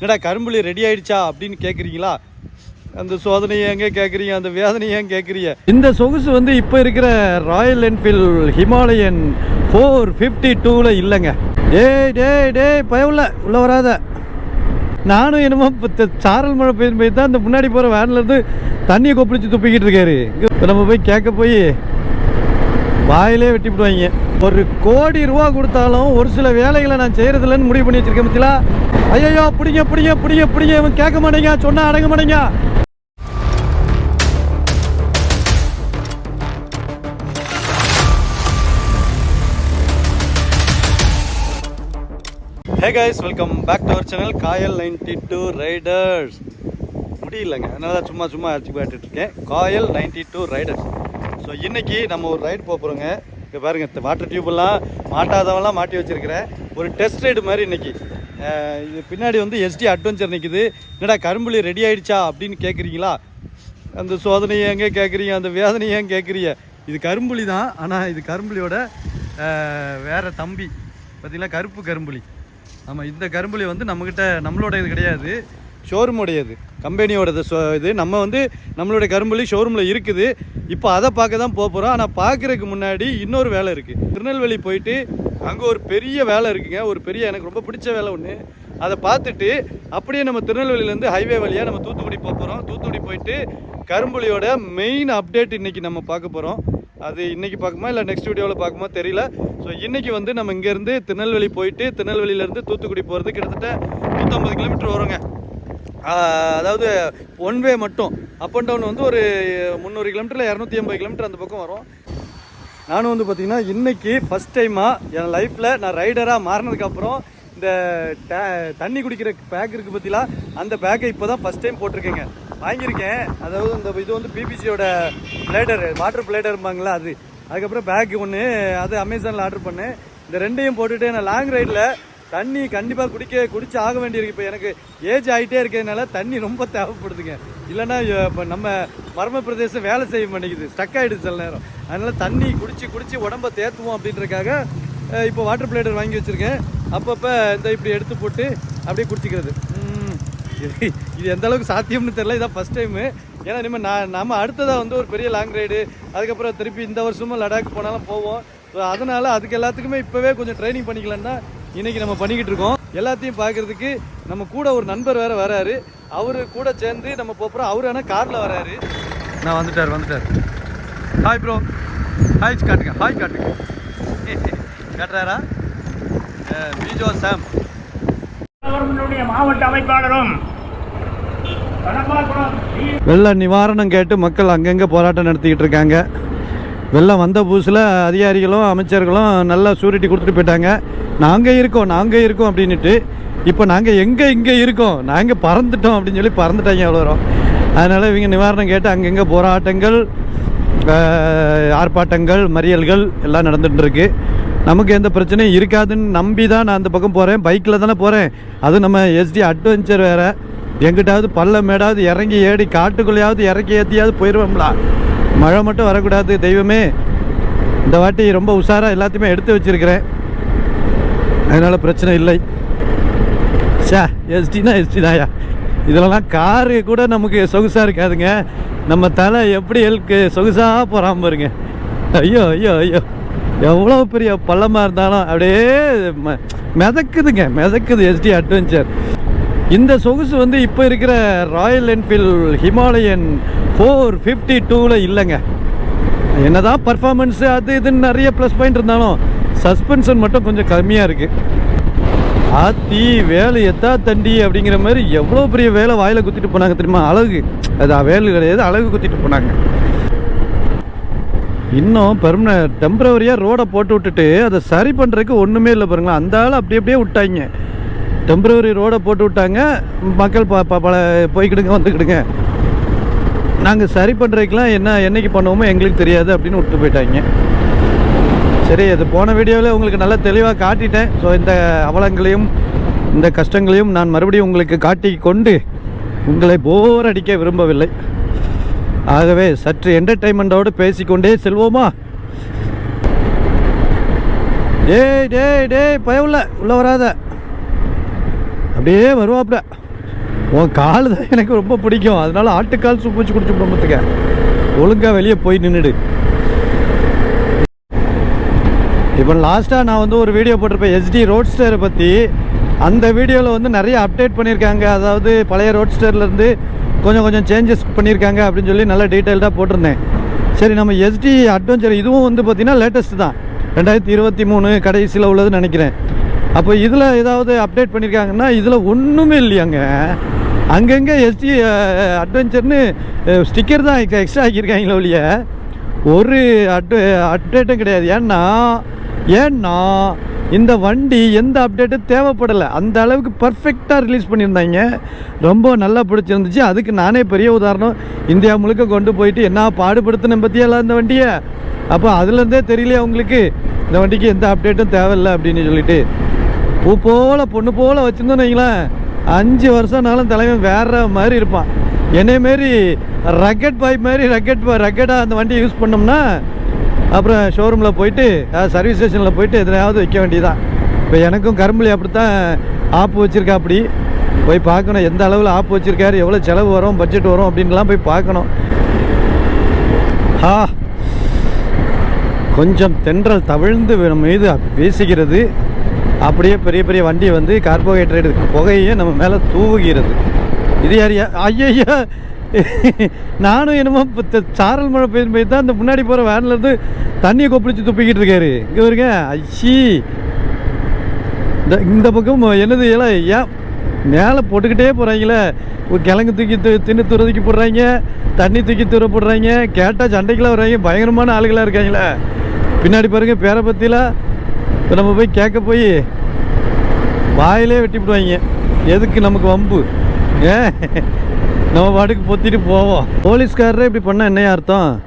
என்னடா கரும்புலி ரெடி ஆயிடுச்சா அப்படின்னு கேட்குறீங்களா அந்த சோதனையை எங்கே கேட்குறீங்க அந்த வேதனையை ஏன் கேட்குறீங்க இந்த சொகுசு வந்து இப்போ இருக்கிற Royal Enfield Himalayan four fifty டூவில் இல்லைங்க. டேய் டேய் டேய் பயவில்ல உள்ள வராத. நானும் என்னமோ இப்போ சாரல் மழை பெய்யும் போய் தான் இந்த முன்னாடி போகிற வேன்லேருந்து தண்ணியை கொப்பிடிச்சு துப்பிக்கிட்டு இருக்காரு. இப்போ நம்ம போய் கேட்க போய் வாயிலே வெட்டி விடுவாங்க ஒரு கோடி ரூபா கொடுத்தாலும் ஒரு சில வேலைகளை நான் செய்யறதில்லன்னு முடிவு பண்ணி வச்சிருக்கேன் பத்திலா ஐயோ பிடிங்க பிடிங்க பிடிங்க பிடிங்க. இவன் கேட்க மாட்டேங்க சொன்னா அடங்க மாட்டேங்க. Hey guys welcome back to our channel Kayal ninety two riders முடியலங்க. அதனால சும்மா சும்மா அடிச்சு பாட்டுட்டு இருக்கேன். Kayal ninety two riders so இன்றைக்கி நம்ம ஒரு ரைடு போக போகிறோங்க இங்கே பாருங்க இந்த வாட்டர் டியூப்லாம் மாட்டாதவெல்லாம் மாட்டி வச்சிருக்கிறேன் ஒரு டெஸ்ட் ரைடு மாதிரி இன்றைக்கி இது பின்னாடி வந்து எஸ்டி அட்வென்ச்சர் நிற்கிது என்னடா கரும்புலி ரெடி ஆகிடுச்சா அப்படின்னு கேட்குறீங்களா அந்த சோதனையை எங்கே கேட்குறீங்க அந்த வேதனையை ஏன் கேட்குறீங்க இது கரும்புலி தான் ஆனால் இது கரும்புலியோட வேறு தம்பி. பார்த்தீங்களா கருப்பு கரும்புலி. ஆமாம் இந்த கரும்புலி வந்து நம்மக்கிட்ட நம்மளோட இது கிடையாது. ஷோரூமோடையது. கம்பெனியோடது ஸோ இது. நம்ம வந்து நம்மளுடைய கரும்புலி ஷோரூமில் இருக்குது. இப்போ அதை பார்க்க தான் போக போகிறோம் ஆனால் பார்க்குறதுக்கு முன்னாடி இன்னொரு வேலை இருக்குது திருநெல்வேலி போயிட்டு அங்கே ஒரு பெரிய வேலை இருக்குங்க. ஒரு பெரிய எனக்கு ரொம்ப பிடிச்ச வேலை ஒன்று அதை பார்த்துட்டு அப்படியே நம்ம திருநெல்வேலியிலேருந்து ஹைவே வழியாக நம்ம தூத்துக்குடி போக போகிறோம் தூத்துக்குடி போயிட்டு கரும்புலியோட மெயின் அப்டேட் இன்றைக்கி நம்ம பார்க்க போகிறோம் அது இன்னைக்கு பார்க்குமா? இல்லை நெக்ஸ்ட் வீடியோவில் பார்க்குமா? தெரியல. ஸோ இன்றைக்கி வந்து நம்ம இங்கேருந்து திருநெல்வேலி போயிட்டு திருநெல்வேலியிலேருந்து தூத்துக்குடி போகிறது கிட்டத்தட்ட நூற்றம்பது கிலோமீட்டர் வருங்க அதாவது ஒன் வே மட்டும். அப் அண்ட் டவுன் வந்து ஒரு முந்நூறு கிலோமீட்டரில் இரநூத்தி ஐம்பது கிலோமீட்டர் அந்த பக்கம் வரும். நானும் வந்து பார்த்தீங்கன்னா இன்றைக்கி ஃபஸ்ட் டைமாக என் லைஃப்பில் நான் ரைடராக மாறினதுக்கப்புறம் இந்த தண்ணி குடிக்கிற பேக் இருக்குது பார்த்தீங்களா அந்த பேக்கை இப்போ தான் ஃபஸ்ட் டைம் போட்டிருக்கேங்க. வாங்கியிருக்கேன். அதாவது இந்த இது வந்து பிபிசியோட பிளேடர் வாட்டர் பிளேடர்பாங்களா அது. அதுக்கப்புறம் பேக் ஒன்று அது அமேசானில் ஆர்டர் பண்ணேன். இந்த ரெண்டையும் போட்டுட்டு நான் லாங் ரைடில் தண்ணி கண்டிப்பாக குடிக்க குடிச்சு ஆக வேண்டியிருக்கு. இப்போ எனக்கு ஏஜ் ஆகிட்டே இருக்கிறதுனால தண்ணி ரொம்ப தேவைப்படுதுங்க. இல்லைன்னா இப்போ நம்ம மர்ம பிரதேசம் வேலை செய்ய மாட்டேங்குது. ஸ்டக் ஆகிடுது சில நேரம். அதனால் தண்ணி குடிச்சு குடிச்சு உடம்பை தேத்துவோம் அப்படின்றதுக்காக இப்போ வாட்டர் பிளேடர் வாங்கி வச்சுருக்கேன். அப்பப்போ இந்த இப்படி எடுத்து போட்டு அப்படியே குடிச்சிக்கிறது. இது எந்த அளவுக்கு சாத்தியம்னு தெரியல. இதான் ஃபஸ்ட் டைமு ஏன்னா இனிமேல் நான் நம்ம அடுத்ததாக வந்து ஒரு பெரிய லாங் ரைடு அதுக்கப்புறம் திருப்பி இந்த வருஷமும் லடாக் போனாலும் போவோம். ஸோ அதனால் அதுக்கு எல்லாத்துக்குமே இப்போவே கொஞ்சம் ட்ரைனிங் பண்ணிக்கலாம்னா இன்னைக்கு நம்ம பண்ணிக்கிட்டு இருக்கோம். எல்லாத்தையும் பார்க்கறதுக்கு நம்ம கூட ஒரு நண்பர் வேற வராரு. அவரு கூட சேர்ந்து நம்ம போகிறோம் அவரு ஆனால் காரில் வராரு. நான் வந்துட்டார் வந்துட்டார். ஹாய் ப்ரோ ஹாய் காட்டுங்க. ஹாய் காட்டுங்க. காட்டுறாரா? பிஜோ சாம். மாவட்ட அமைப்பாளரும் வெள்ள நிவாரணம் கேட்டு மக்கள் அங்கங்கே போராட்டம் நடத்திக்கிட்டு இருக்காங்க. வெள்ளம் வந்த புதுசில் அதிகாரிகளும் அமைச்சர்களும் நல்லா சூரிட்டி கொடுத்துட்டு போயிட்டாங்க. நாங்கள் இருக்கோம் நாங்கள் இருக்கோம் அப்படின்னுட்டு இப்போ நாங்கள் எங்கே இங்கே இருக்கோம் நாங்கள் பறந்துட்டோம் அப்படின்னு சொல்லி பறந்துட்டாங்க எவ்வளோ வரும் அதனால் இவங்க நிவாரணம் கேட்டு அங்கங்கே போராட்டங்கள் ஆர்ப்பாட்டங்கள் மறியல்கள் எல்லாம் நடந்துட்டுருக்கு நமக்கு எந்த பிரச்சனையும் இருக்காதுன்னு நம்பி தான் நான் அந்த பக்கம் போகிறேன் பைக்கில் தானே போகிறேன் அதுவும் நம்ம எஸ்டி அட்வென்ச்சர் வேறு. எங்கிட்டாவது பள்ளம் மேடாவது இறங்கி ஏடி காட்டுக்குள்ளேயாவது இறக்கி ஏற்றியாவது போயிடுவோம்ல மழை மட்டும் வரக்கூடாது தெய்வமே. இந்த வாட்டி ரொம்ப உஷாராக எல்லாத்தையுமே எடுத்து வச்சிருக்கிறேன். அதனால் பிரச்சனை இல்லை. சா எஸ்டினா எஸ்டி தாயா இதிலலாம் காரு கூட நமக்கு சொகுசாக இருக்காதுங்க. நம்ம தலை எப்படி எல்க்கு சொகுசாக போகிறாம பாருங்க. ஐயோ ஐயோ ஐயோ. எவ்வளோ பெரிய பள்ளமாக இருந்தாலும் அப்படியே மிதக்குதுங்க மிதக்குது எஸ்டி அட்வென்ச்சர். இந்த சொகுசு வந்து இப்போ இருக்கிற Royal Enfield Himalayan four fifty டூவில் இல்லைங்க. என்னதான் பர்ஃபார்மன்ஸு அது இதுன்னு நிறைய ப்ளஸ் பாயிண்ட் இருந்தாலும் சஸ்பென்ஷன் மட்டும் கொஞ்சம் கம்மியாக இருக்குது ஆத்தி வேலை எத்தா தண்டி அப்படிங்கிற மாதிரி எவ்வளோ பெரிய வேலை வாயில் குத்திட்டு போனாங்க தெரியுமா? அழகு. அது வேலை கிடையாது அழகு குத்திட்டு போனாங்க. இன்னும் பெர்மன டெம்பரவரியாக ரோடை போட்டு விட்டுட்டு அதை சரி பண்ணுறதுக்கு ஒன்றுமே இல்லை பாருங்களேன். அந்த ஆள் அப்படி அப்படியே விட்டாங்க. டெம்பரவரி ரோடை போட்டு விட்டாங்க. மக்கள் ப ப- பல போய்கிடுங்க வந்துக்கிடுங்க. நாங்கள் சரி பண்ணுறதுக்கெலாம் என்ன என்றைக்கு பண்ணுவோமோ எங்களுக்கு தெரியாது அப்படின்னு விட்டு போயிட்டாங்க. சரி அது போன வீடியோவில் உங்களுக்கு நல்லா தெளிவாக காட்டிட்டேன். ஸோ இந்த அவலங்களையும் இந்த கஷ்டங்களையும் நான் மறுபடியும் உங்களுக்கு காட்டி கொண்டு உங்களை போர் அடிக்க விரும்பவில்லை. ஆகவே சற்று என்டர்டைன்மெண்ட்டோடு பேசிக்கொண்டே செல்வோமா? டேய் டேய் டேய் பயவுள்ள உள்ள வராத. அப்படியே வருவாப்புல. உன் கால் தான் எனக்கு ரொம்ப பிடிக்கும். அதனால ஆட்டுக்கால் சூப் வச்சு குடிச்சு குடும்பத்துக்க. ஒழுங்காக வெளியே போய் நின்றுடு இப்போ லாஸ்ட்டாக நான் வந்து ஒரு வீடியோ போட்டிருப்பேன். எஸ்டி ரோட்ஸ்டரை பற்றி அந்த வீடியோவில் வந்து நிறைய அப்டேட் பண்ணியிருக்காங்க. அதாவது பழைய ரோட்ஸ்டர்லேருந்து கொஞ்சம் கொஞ்சம் சேஞ்சஸ் பண்ணியிருக்காங்க அப்படின்னு சொல்லி நல்லா டீட்டெயில்டாக போட்டிருந்தேன். சரி நம்ம எஸ்டி அட்வென்ச்சர் இதுவும் வந்து பார்த்திங்கன்னா லேட்டஸ்ட் தான். ரெண்டாயிரத்தி இருபத்தி மூணு கடைசியில் உள்ளதுன்னு நினைக்கிறேன். அப்போ இதில் ஏதாவது அப்டேட் பண்ணியிருக்காங்கன்னா இதில் ஒன்றுமே இல்லையாங்க. அங்கங்கே எஸ்டி அட்வென்ச்சர்னு ஸ்டிக்கர் தான் எக்ஸ்ட்ரா ஆக்கியிருக்காங்களே ஒழிய ஒரு அட்வ அப்டேட்டும் கிடையாது. ஏன்னா ஏன்னா இந்த வண்டி எந்த அப்டேட்டும் தேவைப்படலை. அந்த அளவுக்கு பர்ஃபெக்டாக ரிலீஸ் பண்ணியிருந்தாங்க. ரொம்ப நல்லா பிடிச்சிருந்துச்சு. அதுக்கு நானே பெரிய உதாரணம். இந்தியா முழுக்க கொண்டு போயிட்டு என்ன பாடுபடுத்தின பற்றியெல்லாம் இந்த வண்டியை? அப்போ அதுலேருந்தே தெரியலையா உங்களுக்கு? இந்த வண்டிக்கு எந்த அப்டேட்டும் தேவையில்லை அப்படின்னு சொல்லிட்டு. பூ போல பொண்ணு போல வச்சுருந்தோன்னு வைங்களேன். அஞ்சு வருஷம்னாலும் தலைவன் வேற மாதிரி இருப்பான். என்னை மாரி ரக்கெட் பாய் மாதிரி ரக்கெட் ரக்கெட்டாக அந்த வண்டியை யூஸ் பண்ணோம்னா அப்புறம் ஷோரூமில் போயிட்டு சர்வீஸ் ஸ்டேஷனில் போயிட்டு எதுலையாவது வைக்க வேண்டியதான் இப்போ எனக்கும் கரும்புலி அப்படித்தான் ஆப்பு வச்சுருக்கா அப்படி போய் பார்க்கணும் எந்த அளவில் ஆப்பு வச்சுருக்காரு எவ்வளோ செலவு வரும் பட்ஜெட் வரும் அப்படின்லாம் போய் பார்க்கணும். ஆ கொஞ்சம் தென்றல் தவிழ்ந்து மீது வீசுகிறது அப்படியே பெரிய பெரிய வண்டி வந்து கார்போஹைட்ரேட் புகையே நம்ம மேலே தூவுகிறது. இது யாரியா ஐயய்யா நானும் என்னமோ இப்போ சாரல் மழை பெய்யும் போய் தான் இந்த முன்னாடி போகிற வேன்லேருந்து தண்ணியை கொப்பளிச்சு துப்பிக்கிட்டு இருக்காரு. இங்கே வருங்க ஐஷி இந்த இந்த பக்கம் என்னது ஏல ஏன் மேலே போட்டுக்கிட்டே போகிறாங்களே ஒரு கிழங்கு தூக்கி து- தின்னு துறதுக்கு போடுறாங்க. தண்ணி தூக்கி துற போடுறாங்க. கேட்டால் சண்டைக்கெல்லாம் வர்றாங்க. பயங்கரமான ஆளுகளாக இருக்காங்களே. பின்னாடி பாருங்கள் பேரை பற்றிலாம் இப்போ நம்ம போய் கேட்க போய் வாயிலே வெட்டி விடுவாங்க எதுக்கு நமக்கு வம்பு? ஏ? நம்ம பாட்டுக்கு பொத்திட்டு போவோம். போலீஸ்காரரே இப்படி பண்ணால் என்னையா அர்த்தம்?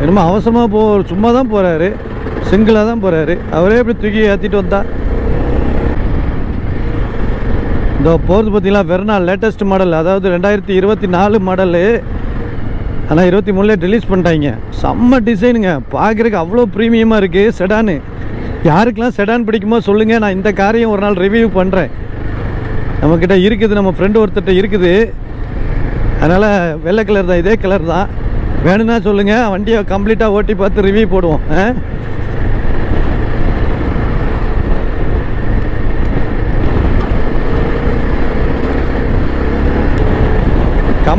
என்னமோ அவசரமாக போ சும்மா தான் போகிறாரு சிங்கிளாக தான் போகிறாரு அவரே இப்படி தூக்கி ஏற்றிட்டு வந்தா. இந்த போகிறது பார்த்தீங்களா? வெறும் லேட்டஸ்ட் மாடல். அதாவது ரெண்டாயிரத்தி இருபத்தி நாலு மாடலு. ஆனால் இருபத்தி மூணுலேயே ரிலீஸ் பண்ணிட்டாங்க. செம்ம டிசைனுங்க பார்க்குறதுக்கு அவ்வளோ ப்ரீமியமாக இருக்குது செடானு யாருக்கெல்லாம் செடான் பிடிக்குமோ சொல்லுங்கள் நான் இந்த காரையும் ஒரு நாள் ரிவ்யூ பண்ணுறேன் நம்மக்கிட்ட இருக்குது நம்ம ஃப்ரெண்டு ஒருத்தர்கிட்ட இருக்குது. அதனால் வெள்ளை கலர் தான் இதே கலர் தான். வேணும்னா சொல்லுங்கள் வண்டியை கம்ப்ளீட்டாக ஓட்டி பார்த்து ரிவ்யூ போடுவோம் ஆ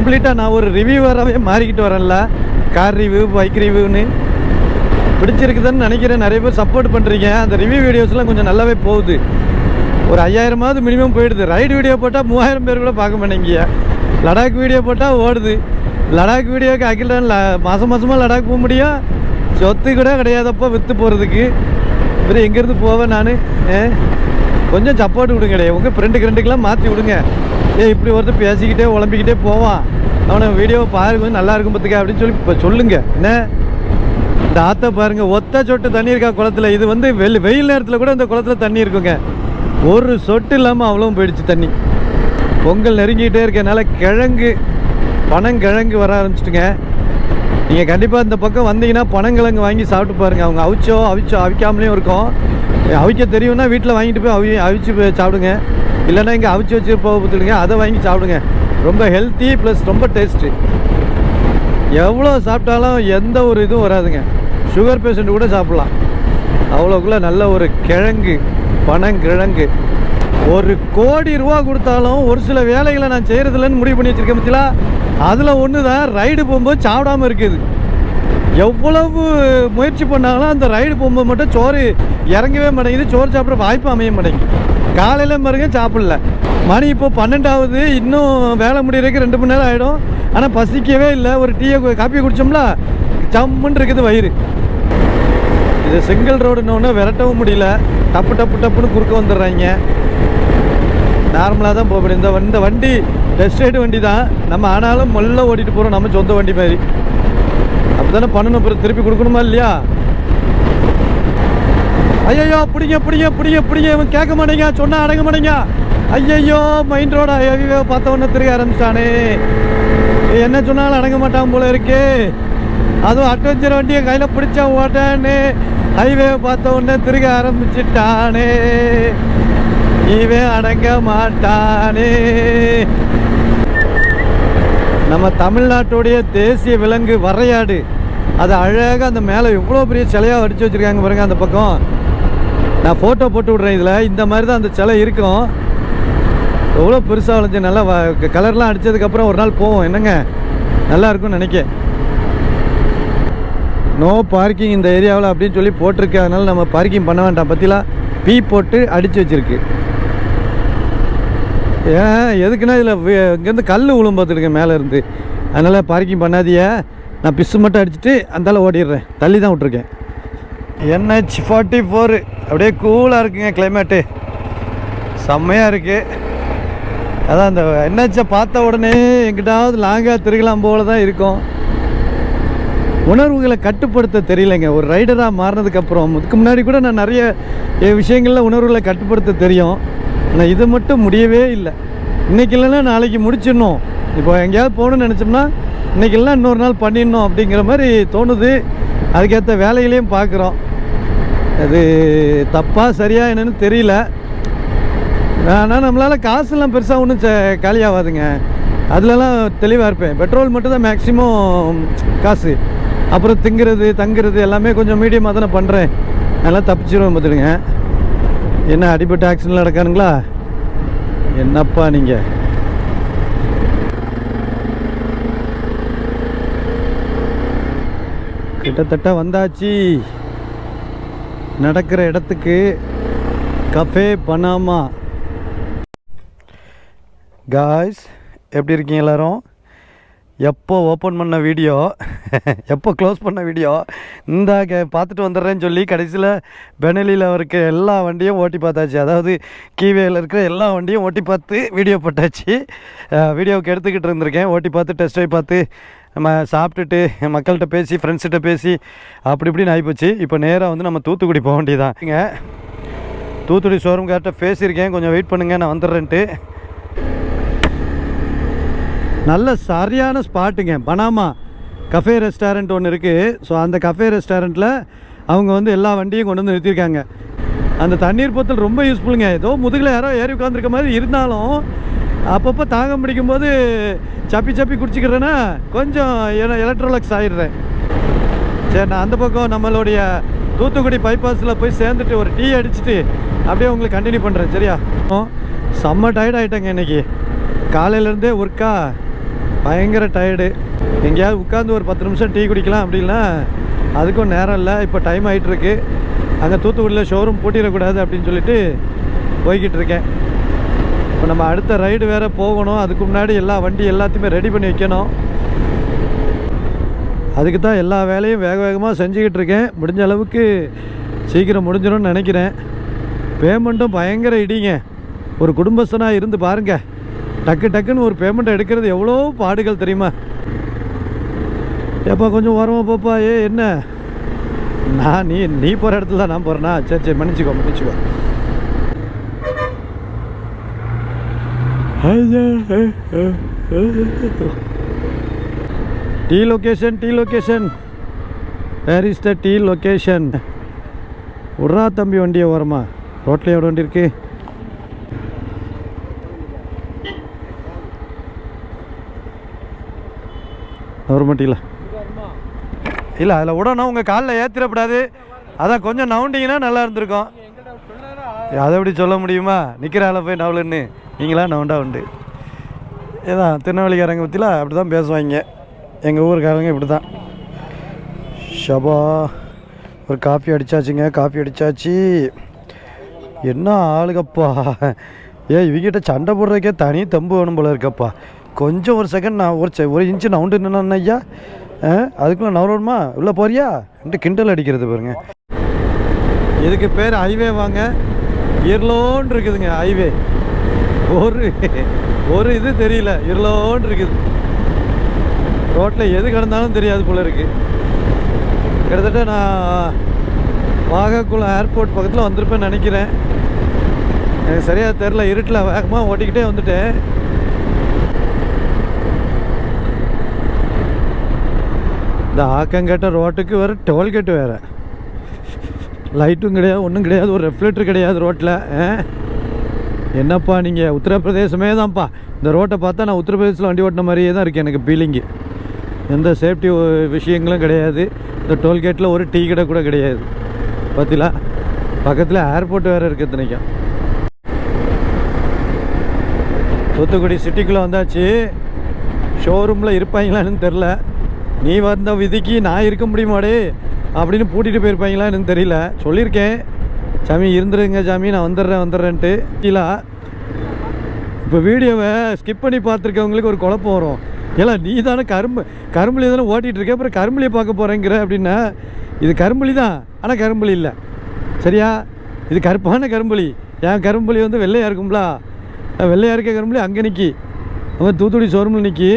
கம்ப்ளீட்டாக நான் ஒரு ரிவ்யூவராகவே மாறிக்கிட்டு வரேன்ல. கார் ரிவ்யூ பைக் ரிவ்யூன்னு பிடிச்சிருக்குதுன்னு நினைக்கிறேன். நிறைய பேர் சப்போர்ட் பண்ணுறீங்க அந்த ரிவ்யூ வீடியோஸ்லாம் கொஞ்சம் நல்லாவே போகுது. ஒரு ஐயாயிரமாவது மினிமம் போயிடுது. ரைடு வீடியோ போட்டால் மூவாயிரம் பேர் கூட பார்க்க மாட்டேங்கிய. லடாக் வீடியோ போட்டால் ஓடுது. லடாக் வீடியோக்கு அகில மாதம் மாதமாக லடாக் போக முடியும் சொத்து கூட கிடையாதப்போ விற்று போகிறதுக்கு இவர் எங்கேருந்து போவேன் நான்? கொஞ்சம் சப்போர்ட் விடுங்க உங்கள் ஃப்ரெண்டுக்கு ஃப்ரெண்டுக்கெல்லாம் மாற்றி விடுங்க. ஏய் இப்படி ஒருத்தர் பேசிக்கிட்டே உழம்பிக்கிட்டே போவான். அவனை வீடியோவை பாருங்க நல்லா இருக்கும் பார்த்துக்க அப்படின்னு சொல்லி இப்போ சொல்லுங்க. என்ன? இந்த ஆற்ற பாருங்க ஒத்த சொட்டு தண்ணி இருக்கா குளத்துல? இது வந்து வெயில் வெயில் நேரத்தில் கூட இந்த குளத்துல தண்ணி இருக்குங்க. ஒரு சொட்டு இல்லாமல் அவ்வளவும் போயிடுச்சு தண்ணி. பொங்கல் நெருங்கிட்டே இருக்கனால கிழங்கு பனங்கிழங்கு வர ஆரம்பிச்சிட்டுங்க. நீங்கள் கண்டிப்பாக இந்த பக்கம் வந்தீங்கன்னா பனங்கிழங்கு வாங்கி சாப்பிட்டு பாருங்கள் அவங்க அவிச்சோ அவிச்சோ அவிக்காமலேயும் இருக்கும். அவிக்க தெரியும்னா வீட்டில் வாங்கிட்டு போய் அவி அவிச்சு போய் சாப்பிடுங்க. இல்லைன்னா இங்கே அவிச்சு வச்சு போக பார்த்துடுங்க. அதை வாங்கி சாப்பிடுங்க. ரொம்ப ஹெல்த்தி ப்ளஸ் ரொம்ப டேஸ்ட்டு எவ்வளோ சாப்பிட்டாலும் எந்த ஒரு இதுவும் வராதுங்க. சுகர் பேஷண்ட் கூட சாப்பிட்லாம். அவ்வளோக்குள்ள நல்ல ஒரு கிழங்கு பனங்கிழங்கு. ஒரு கோடி ரூபா கொடுத்தாலும் ஒரு சில வேலைகளை நான் செய்கிறதில்லன்னு முடிவு பண்ணி வச்சிருக்கேன் பத்திலா அதில் ஒன்று தான் ரைடு போகும்போது சாப்பிடாம இருக்குது. எவ்வளவு முயற்சி பண்ணாலும் அந்த ரைடு போகும்போது மட்டும் சோறு இறங்கவே மாட்டேங்குது சோறு சாப்பிட்ற வாய்ப்பு அமைய மாட்டேங்குது. காலையில் பாருங்க சாப்பிடல. மணி இப்போ பன்னெண்டாவது. இன்னும் வேலை முடியறதுக்கு ரெண்டு மணி நேரம் ஆகிடும் ஆனால் பசிக்கவே இல்லை. ஒரு டீயை காப்பியை குடித்தோம்ல ஜம்முன்னு இருக்குது வயிறு. இது சிங்கிள் ரோடுன்னொன்னே விரட்டவும் முடியல. டப்பு டப்பு டப்புன்னு குறுக்க வந்துடுறாங்க. நார்மலாக தான் போக முடியும். இந்த இந்த வண்டி டெஸ்ட் ரைடு வண்டி தான். நம்ம ஆனாலும் மொல்ல ஓட்டிட்டு போகிறோம் நம்ம சொந்த வண்டி மாதிரி. அப்படி தானே பண்ணணும்? அப்புறம் திருப்பி கொடுக்கணுமா இல்லையா? ஐயோ பிடிங்க பிடிங்க பிடிங்க பிடிங்க. இவன் கேட்க மாட்டேங்க. சொன்னால் அடங்க மாட்டேங்க. ஐயையோ மைண்ட் ரோடா ஹெவிவே பார்த்த உடனே திருக ஆரம்பிச்சிட்டானே என்ன சொன்னாலும் அடங்க மாட்டான் போல இருக்கு. அதுவும் அட்வென்ச்சர் வண்டியை கையில் பிடிச்சா ஓட்டான்னு ஹைவே பார்த்த உடனே திருக ஆரம்பிச்சிட்டானே. இவன் அடங்க மாட்டானே. நம்ம தமிழ்நாட்டுடைய தேசிய விலங்கு வரையாடு. அது அழகாக அந்த மேலே எவ்வளோ பெரிய சிலையாக அடித்து வச்சுருக்காங்க பாருங்க அந்த பக்கம். நான் ஃபோட்டோ போட்டு விட்றேன் இதில். இந்த மாதிரி தான் அந்த சிலை இருக்கும். எவ்வளோ பெருசாக வளைஞ்சு நல்லா கலர்லாம் அடித்ததுக்கப்புறம் ஒரு நாள் போவோம். என்னங்க? நல்லா இருக்கும்னு நினைக்க நோ பார்க்கிங் இந்த ஏரியாவில் அப்படின்னு சொல்லி போட்டிருக்கு. அதனால் நம்ம பார்க்கிங் பண்ண வேண்டாம். பற்றிலாம் பீ போட்டு அடித்து வச்சிருக்கு. ஏன் எதுக்குன்னா இதில் இங்கேருந்து கல் உளும் பார்த்துருக்கேன் மேலே இருந்து அதனால் பார்க்கிங் பண்ணாதிய நான் பிஸ்ஸு மட்டும் அடிச்சுட்டு அந்தால ஓடிடுறேன். தள்ளி தான் விட்ருக்கேன் என்ஹெச் ஃபார்ட்டி ஃபோரு அப்படியே கூலாக இருக்குங்க கிளைமேட்டு செம்மையாக இருக்குது அதான் அந்த என்ஹெச்சை பார்த்த உடனே எங்கிட்டாவது லாங்காக திருகலாம் போல தான் இருக்கும். உணர்வுகளை கட்டுப்படுத்த தெரியலைங்க. ஒரு ரைடராக மாறினதுக்கப்புறம் இதுக்கு முன்னாடி கூட நான் நிறைய விஷயங்களில் உணர்வுகளை கட்டுப்படுத்த தெரியும். ஆனால் இது மட்டும் முடியவே இல்லை. இன்றைக்கி இல்லைன்னா நாளைக்கு முடிச்சிடணும். இப்போ எங்கேயாவது போகணும்னு நினச்சோம்னா இன்றைக்கி இல்லை இன்னொரு நாள் பண்ணிடணும் அப்படிங்கிற மாதிரி தோணுது. அதுக்கேற்ற வேலைகளையும் பார்க்குறோம். அது தப்பாக சரியாக என்னன்னு தெரியல. ஆனால் நம்மளால் காசுலாம் பெருசாக ஒன்றும் காலியாகாதுங்க அதுலலாம் தெளிவாக இருப்பேன். பெட்ரோல் மட்டும் தான் மேக்ஸிமம் காசு. அப்புறம் திங்கிறது தங்குறது எல்லாமே கொஞ்சம் மீடியமாக தானே பண்ணுறேன் அதெல்லாம் தப்பிச்சிருவேன் பார்த்துடுங்க என்ன அடிபட்ட ஆக்சிடென்ட் நடக்கானுங்களா? என்னப்பா நீங்கள் கிட்டத்தட்ட வந்தாச்சு. நடக்கிற இடத்துக்கு கஃபே பனாமா காய்ஸ் எப்படி இருக்கீங்க எல்லாரும்? எப்போ ஓப்பன் பண்ண வீடியோ எப்போ க்ளோஸ் பண்ண வீடியோ இந்த கே- பார்த்துட்டு வந்துடுறேன்னு சொல்லி கடைசியில் பெனலியில் இருக்க எல்லா வண்டியும் ஓட்டி பார்த்தாச்சு. அதாவது கீவேயில் இருக்கிற எல்லா வண்டியும் ஓட்டி பார்த்து வீடியோ போட்டாச்சு. வீடியோவுக்கு எடுத்துக்கிட்டு இருந்திருக்கேன். ஓட்டி பார்த்து டெஸ்ட் ட்ரைவ் பார்த்து நம்ம சாப்பிட்டுட்டு மக்கள்கிட்ட பேசி ஃப்ரெண்ட்ஸ்கிட்ட பேசி அப்படி இப்படின்னு ஆகிப்போச்சு இப்போ நேராக வந்து நம்ம தூத்துக்குடி போக வேண்டியதான் தூத்துக்குடி ஷோரூம் கிட்ட பேசியிருக்கேன். கொஞ்சம் வெயிட் பண்ணுங்கள் நான் வந்துடுறேன்ட்டு. நல்ல சரியான ஸ்பாட்டுங்க. பனாமா கஃபே ரெஸ்டாரண்ட் ஒன்று இருக்குது ஸோ அந்த கஃபே ரெஸ்டாரண்ட்டில் அவங்க வந்து எல்லா வண்டியும் கொண்டு வந்து நிறுத்தியிருக்காங்க. அந்த தண்ணீர் போத்தல் ரொம்ப யூஸ்ஃபுல்லுங்க ஏதோ முதுகில் யாரோ ஏறி உட்காந்துருக்க மாதிரி இருந்தாலும் அப்பப்போ தாகம் பிடிக்கும்போது சப்பி சப்பி குடிச்சிக்கிறேன்னா கொஞ்சம் எலக்ட்ரோலக்ஸ் ஆயிடுறேன். சரி நான் அந்த பக்கம் நம்மளுடைய தூத்துக்குடி பைபாஸில் போய் சேர்ந்துட்டு ஒரு டீ அடிச்சுட்டு அப்படியே உங்களுக்கு கண்டினியூ பண்ணுறேன் சரியா? ஓ, செம்ம டயர்ட் ஆகிட்டேங்க இன்னைக்கு. காலையிலேருந்தே ஒர்க்கா பயங்கர டயர்டு எங்கேயாவது உட்காந்து ஒரு பத்து நிமிஷம் டீ குடிக்கலாம் அப்படின்னா அதுக்கும் நேரம் இல்லை. இப்போ டைம் ஆகிட்டுருக்கு அங்கே தூத்துக்குடியில் ஷோரூம் பூட்டிடக்கூடாது அப்படின்னு சொல்லிட்டு போய்கிட்டு இருக்கேன். இப்போ நம்ம அடுத்த ரைடு வேறு போகணும். அதுக்கு முன்னாடி எல்லா வண்டி எல்லாத்தையுமே ரெடி பண்ணி வைக்கணும். அதுக்கு தான் எல்லா வேலையும் வேக வேகமாக செஞ்சுக்கிட்டு இருக்கேன். முடிஞ்ச அளவுக்கு சீக்கிரம் முடிஞ்சிடும்னு நினைக்கிறேன். பேமெண்ட்டும் பயங்கர இடிங்க. ஒரு குடும்பஸ்தனாக இருந்து பாருங்கள் டக்கு டக்குன்னு ஒரு பேமெண்ட் எடுக்கிறது எவ்வளோ பாடுகள் தெரியுமா? ஏப்பா கொஞ்சம் ஓரமாக போப்பா. ஏ என்ன? நான் நீ நீ போகிற இடத்துல தான் நான் போகிறேன்னா சரி சரி மன்னிச்சுக்கோ மன்னிச்சுக்கோ. Tea location tea location where is the tea location விட்றா தம்பி வண்டியை ஓரமா. ரோட்டில் எவ்வளோ வண்டி இருக்குது வர இல்லை. அதில் விடணும் உங்கள் காலில் ஏற்றிடக்கூடாது அதான் கொஞ்சம் நவுண்டிங்கன்னா நல்லா இருந்திருக்கும். அதை எப்படி சொல்ல முடியுமா? நிற்கிற போய் நவலுன்னு நீங்களாம் நவுண்டா உண்டு. ஏதான் திருநெல்வேலிக்காரங்க பற்றிலாம் அப்படி தான் பேசுவாங்க. எங்கள் ஊருக்காரங்க இப்படி தான் ஷபா ஒரு காஃபி அடித்தாச்சுங்க காஃபி அடித்தாச்சு என்ன ஆளுகப்பா? ஏ இவங்கிட்ட சண்டை போடுறதுக்கே தனி தம்பு வேணும் போல இருக்கப்பா. கொஞ்சம் ஒரு செகண்ட் நான் ஒரு செ- ஒரு இன்ச்சு நவுண்டு நின்னா ஐயா. ஆ, அதுக்குள்ளே நவரணுமா உள்ளே போறியா? என்று கிண்டல் அடிக்கிறது பாருங்க. இதுக்கு பேர் ஹைவே வாங்க. இருளோன்னு இருக்குதுங்க ஹைவே ஒரு ஒரு இது தெரியல இருளோன்னு இருக்குது. ரோட்டில் எது கிடந்தாலும் தெரியாது போல இருக்கு. கிட்டத்தட்ட நான் வாகக்குளம் ஏர்போர்ட் பக்கத்தில் வந்திருப்பேன்னு நினைக்கிறேன். எனக்கு சரியாக தெரில இருட்டில் வேகமாக ஓட்டிக்கிட்டே வந்துட்டேன். இந்த ஆக்கங்கேட்ட ரோட்டுக்கு வேறு டோல்கேட்டு வேறு. லைட்டும் கிடையாது ஒன்றும் கிடையாது ஒரு ரெஃப்ளெக்டர் கிடையாது ரோட்டில் என்னப்பா நீங்கள் உத்தரப்பிரதேசமே தான்ப்பா. இந்த ரோட்டை பார்த்தா நான் உத்தரப்பிரதேசத்தில் வண்டி ஓட்டின மாதிரியே தான் இருக்குது எனக்கு ஃபீலிங்கு எந்த சேஃப்டி விஷயங்களும் கிடையாது. இந்த டோல்கேட்டில் ஒரு டீ கடை கூட கிடையாது. பார்த்தீங்களா பக்கத்தில் ஏர்போர்ட் வேறு இருக்குது இத்தனைக்கும். தூத்துக்குடி சிட்டிக்குள்ளே வந்தாச்சு. ஷோரூமில் இருப்பாங்களான்னு தெரில நீ வந்த விதிக்கு நான் இருக்க முடியுமாடே? அப்படின்னு பூட்டிகிட்டு போயிருப்பாங்களான்னு தெரியல. சொல்லியிருக்கேன். சாமி இருந்துருங்க சாமி நான் வந்துடுறேன் வந்துடுறேன்ட்டு. கீழா இப்போ வீடியோவை ஸ்கிப் பண்ணி பார்த்துருக்கவங்களுக்கு ஒரு குழப்பம் வரும். ஏன்னா நீ தானே கரும்பு கரும்புலி தானே ஓட்டிகிட்டு இருக்க அப்புறம் கரும்புலியை பார்க்க போகிறேங்கிற அப்படின்னா இது கரும்புலி தான். ஆனால் கரும்புலி இல்லை. சரியா? இது கருப்பான கரும்புலி. என் கரும்புலி வந்து வெள்ளையாக இருக்கும்ல? வெள்ளையாக இருக்க கரும்புலி அங்கே நிற்கி அவன் தூத்துக்குடி ஷோரூமில் நிற்கி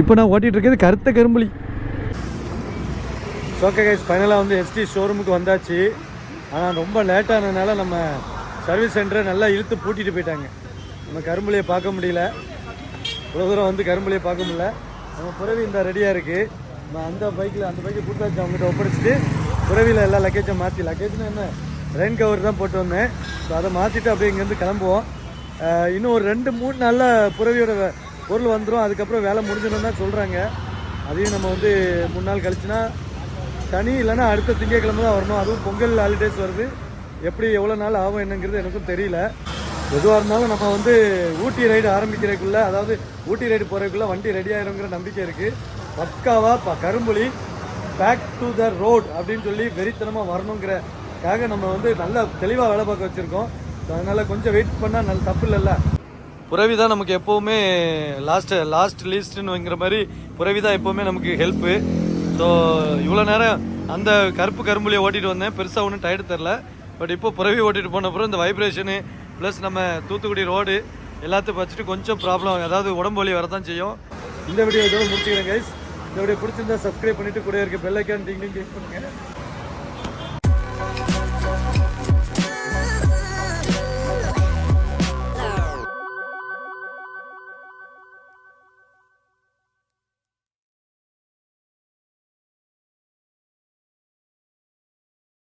இப்போ நான் ஓட்டிகிட்டு இருக்கிறது கருத்த கரும்புலி. ஓகே கைஸ் ஃபைனலாக வந்து எஸ்டி ஷோரூமுக்கு வந்தாச்சு. ஆனால் ரொம்ப லேட்டானதுனால நம்ம சர்வீஸ் சென்டரை நல்லா இழுத்து பூட்டிட்டு போயிட்டாங்க. நம்ம கரும்புலியை பார்க்க முடியல. இவ்வளோ தூரம் வந்து கரும்புலியை பார்க்க முடியல. நம்ம புறவி இந்த ரெடியாக இருக்குது நம்ம அந்த பைக்கில் அந்த பைக்கை கொடுத்தாச்சு அவங்ககிட்ட ஒப்படைச்சிட்டு. புறவியில் எல்லா லக்கேஜும் மாற்றி லக்கேஜ்னு என்ன? ரெயின் கவர் தான் போட்டு வந்தேன். ஸோ அதை மாற்றிட்டு அப்படியே இங்கேருந்து கிளம்புவோம். இன்னும் ஒரு ரெண்டு மூணு நாளில் புறவியோட பொருள் வந்துடும் அதுக்கப்புறம் வேலை முடிஞ்சிடும் தான் சொல்கிறாங்க அதையும் நம்ம வந்து மூணு நாள் கழிச்சுனா சனி இல்லைன்னா அடுத்த திங்கட்கிழமை தான் வரணும். அதுவும் பொங்கல் ஹாலிடேஸ் வருது. எப்படி எவ்வளோ நாள் ஆகும் என்னங்கிறது எனக்கும் தெரியல. எதுவாக இருந்தாலும் நம்ம வந்து ஊட்டி ரைடு ஆரம்பிக்கிறதுக்குள்ளே அதாவது ஊட்டி ரைடு போகிறதுக்குள்ளே வண்டி ரெடி ஆயிருங்கிற நம்பிக்கை இருக்குது பக்காவாக ப கரும்புலி பேக் டு த ரோட் அப்படின்னு சொல்லி வெறித்தனமாக வரணுங்கிறக்காக நம்ம வந்து நல்லா தெளிவாக வேலை பார்க்க வச்சுருக்கோம். அதனால் கொஞ்சம் வெயிட் பண்ணால் நல்ல தப்பு இல்லைல்ல. புறவி தான் நமக்கு எப்போவுமே லாஸ்ட் லாஸ்ட் லீஸ்ட்டுங்கிற மாதிரி புறவி தான் எப்போவுமே நமக்கு ஹெல்ப்பு ஸோ இவ்வளோ நேரம் அந்த கருப்பு கரும்புலியை ஓட்டிட்டு வந்தேன். பெருசாக ஒன்றும் டயர்டு தெரில பட் இப்போ புறவி ஓட்டிட்டு போன அப்புறம் இந்த வைப்ரேஷனு ப்ளஸ் நம்ம தூத்துக்குடி ரோடு எல்லாத்தையும் வச்சுட்டு கொஞ்சம் ப்ராப்ளம் அதாவது உடம்பு வலி வரதான் செய்யும். இந்த வீடியோ இதோட முடிச்சுக்கிறேன் கைஸ் இந்த வீடியோ பிடிச்சிருந்தா சப்ஸ்கிரைப் பண்ணிட்டு கூட இருக்க பெல்லைக்கான் டிங் டிங் கிளிக் பண்ணுங்கள்